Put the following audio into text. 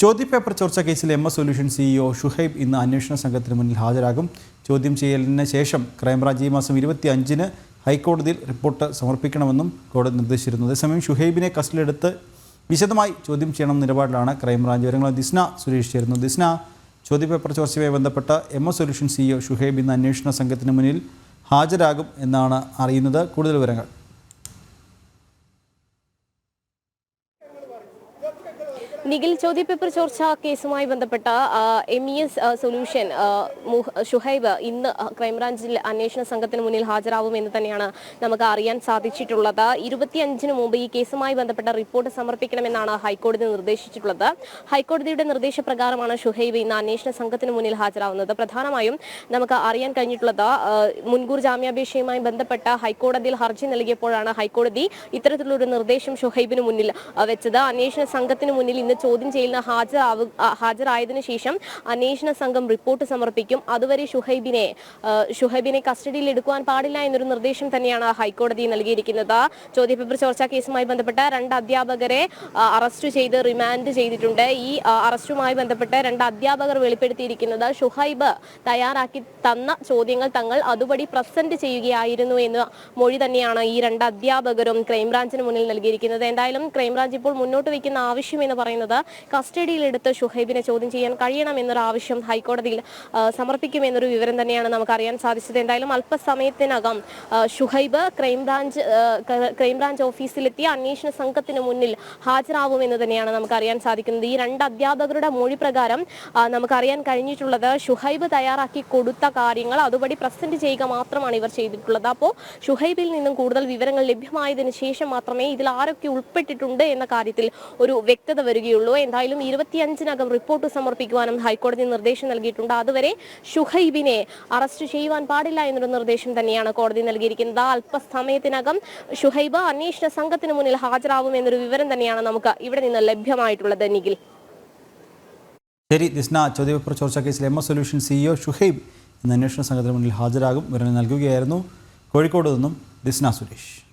ചോദ്യപേപ്പർ ചോർച്ച കേസിൽ M S solution CEO Shuhaib ഇന്ന് അന്വേഷണ സംഘത്തിന് മുന്നിൽ ഹാജരാകും. ചോദ്യം ചെയ്യലിന് ശേഷം ക്രൈംബ്രാഞ്ച് ഈ മാസം ഇരുപത്തി അഞ്ചിന് ഹൈക്കോടതിയിൽ റിപ്പോർട്ട് സമർപ്പിക്കണമെന്നും കോടതി നിർദ്ദേശിച്ചിരുന്നു. അതേസമയം ഷുഹൈബിനെ കസ്റ്റഡിയിലെടുത്ത് വിശദമായി ചോദ്യം ചെയ്യണം നിലപാടിലാണ് ക്രൈംബ്രാഞ്ച് വിവരങ്ങൾ ദിസ്ന സുരേഷ് ചേരുന്നു ദിസ്ന ചോദ്യപേപ്പർ ചോർച്ചയുമായി ബന്ധപ്പെട്ട M S solution CEO Shuhaib ഇന്ന് അന്വേഷണ സംഘത്തിന് മുന്നിൽ ഹാജരാകും എന്നാണ് അറിയുന്നത്. കൂടുതൽ വിവരങ്ങൾ നിഖിൽ ചോദ്യപേപ്പർ ചോർച്ച കേസുമായി ബന്ധപ്പെട്ട M E S solution Shuhaib ഇന്ന് ക്രൈംബ്രാഞ്ചിൽ അന്വേഷണ സംഘത്തിന് മുന്നിൽ ഹാജരാകുമെന്ന് തന്നെയാണ് നമുക്ക് അറിയാൻ സാധിച്ചിട്ടുള്ളത്. ഇരുപത്തിയഞ്ചിന് മുമ്പ് ഈ കേസുമായി ബന്ധപ്പെട്ട റിപ്പോർട്ട് സമർപ്പിക്കണമെന്നാണ് ഹൈക്കോടതി നിർദ്ദേശിച്ചിട്ടുള്ളത്. ഹൈക്കോടതിയുടെ നിർദ്ദേശപ്രകാരമാണ് ഷുഹൈബ് ഇന്ന് അന്വേഷണ സംഘത്തിന് മുന്നിൽ ഹാജരാവുന്നത്. പ്രധാനമായും നമുക്ക് അറിയാൻ കഴിഞ്ഞിട്ടുള്ളത് മുൻകൂർ ജാമ്യാപേക്ഷയുമായി ബന്ധപ്പെട്ട ഹൈക്കോടതിയിൽ ഹർജി നൽകിയപ്പോഴാണ് ഹൈക്കോടതി ഇത്തരത്തിലൊരു നിർദ്ദേശം ഷുഹൈബിന് മുന്നിൽ വെച്ചത്. അന്വേഷണ സംഘത്തിന് മുന്നിൽ ഇന്ന് ചോദ്യം ചെയ്യലിന് ആ, ഹാജരായതിനു ശേഷം അന്വേഷണ സംഘം റിപ്പോർട്ട് സമർപ്പിക്കും. അതുവരെ ഷുഹൈബിനെ ഷുഹൈബിനെ കസ്റ്റഡിയിൽ എടുക്കുവാൻ പാടില്ല എന്നൊരു നിർദ്ദേശം തന്നെയാണ് ഹൈക്കോടതി നൽകിയിരിക്കുന്നത്. ചോദ്യപേപ്പർ ചോർച്ചാ കേസുമായി ബന്ധപ്പെട്ട രണ്ട് അധ്യാപകരെ അറസ്റ്റ് ചെയ്ത് റിമാൻഡ് ചെയ്തിട്ടുണ്ട്. ഈ അറസ്റ്റുമായി ബന്ധപ്പെട്ട് രണ്ട് അധ്യാപകർ വെളിപ്പെടുത്തിയിരിക്കുന്നത് ഷുഹൈബ് തയ്യാറാക്കി തന്ന ചോദ്യങ്ങൾ തങ്ങൾ അതുപടി പ്രസന്റ് ചെയ്യുകയായിരുന്നു എന്ന മൊഴി തന്നെയാണ് ഈ രണ്ട് അധ്യാപകരും ക്രൈംബ്രാഞ്ചിന് മുന്നിൽ നൽകിയിരിക്കുന്നത്. എന്തായാലും ക്രൈംബ്രാഞ്ച് ഇപ്പോൾ മുന്നോട്ട് വയ്ക്കുന്ന ആവശ്യം എന്ന് പറയുന്നത് കസ്റ്റഡിയിലെടുത്ത് ഷുഹൈബിനെ ചോദ്യം ചെയ്യാൻ കഴിയണം എന്നൊരു ആവശ്യം ഹൈക്കോടതിയിൽ സമർപ്പിക്കുമെന്നൊരു വിവരം തന്നെയാണ് നമുക്ക് അറിയാൻ സാധിച്ചത്. എന്തായാലും അല്പസമയത്തിനകം ഷുഹൈബ് ക്രൈംബ്രാഞ്ച് ക്രൈംബ്രാഞ്ച് ഓഫീസിലെത്തി അന്വേഷണ സംഘത്തിന് മുന്നിൽ ഹാജരാവുമെന്ന് തന്നെയാണ് നമുക്ക് അറിയാൻ സാധിക്കുന്നത്. ഈ രണ്ട് അധ്യാപകരുടെ മൊഴി പ്രകാരം നമുക്കറിയാൻ കഴിഞ്ഞിട്ടുള്ളത് ഷുഹൈബ് തയ്യാറാക്കി കൊടുത്ത കാര്യങ്ങൾ അതുപടി പ്രസന്റ് ചെയ്യുക മാത്രമാണ് ഇവർ ചെയ്തിട്ടുള്ളത്. അപ്പോൾ ഷുഹൈബിൽ നിന്നും കൂടുതൽ വിവരങ്ങൾ ലഭ്യമായതിനു ശേഷം മാത്രമേ ഇതിൽ ആരൊക്കെ ഉൾപ്പെട്ടിട്ടുണ്ട് എന്ന കാര്യത്തിൽ ഒരു വ്യക്തത വരികയുള്ളൂ. എന്തായാലും ഇരുപത്തിയഞ്ചിനകം റിപ്പോർട്ട് സമർപ്പിക്കുവാനും ഹൈക്കോടതി നിർദ്ദേശം നൽകിയിട്ടുണ്ട്. അതുവരെ ഷുഹൈബിനെ അറസ്റ്റ് ചെയ്യുവാൻ പാടില്ല എന്നൊരു നിർദ്ദേശം തന്നെയാണ് കോടതി നൽകിയിരിക്കുന്നത്. അല്പസമയത്തിനകം ഷുഹൈബ് അന്വേഷണ സംഘത്തിന് മുന്നിൽ ഹാജരാകും എന്നൊരു വിവരം തന്നെയാണ് നമുക്ക് ഇവിടെ നിന്ന് ലഭ്യമായിട്ടുള്ളത് നിഖിൽ. ശരി ദിസ്ന ചോദ്യപേപ്പർ ചോർച്ച കേസിൽ M S solution CEO Shuhaib എന്ന അന്വേഷണ സംഘത്തിന് മുന്നിൽ ഹാജരാകും. വിവരങ്ങൾ നൽകുകയായിരുന്നു. കോഴിക്കോട് നിന്നും ദിസ്ന സുരേഷ്.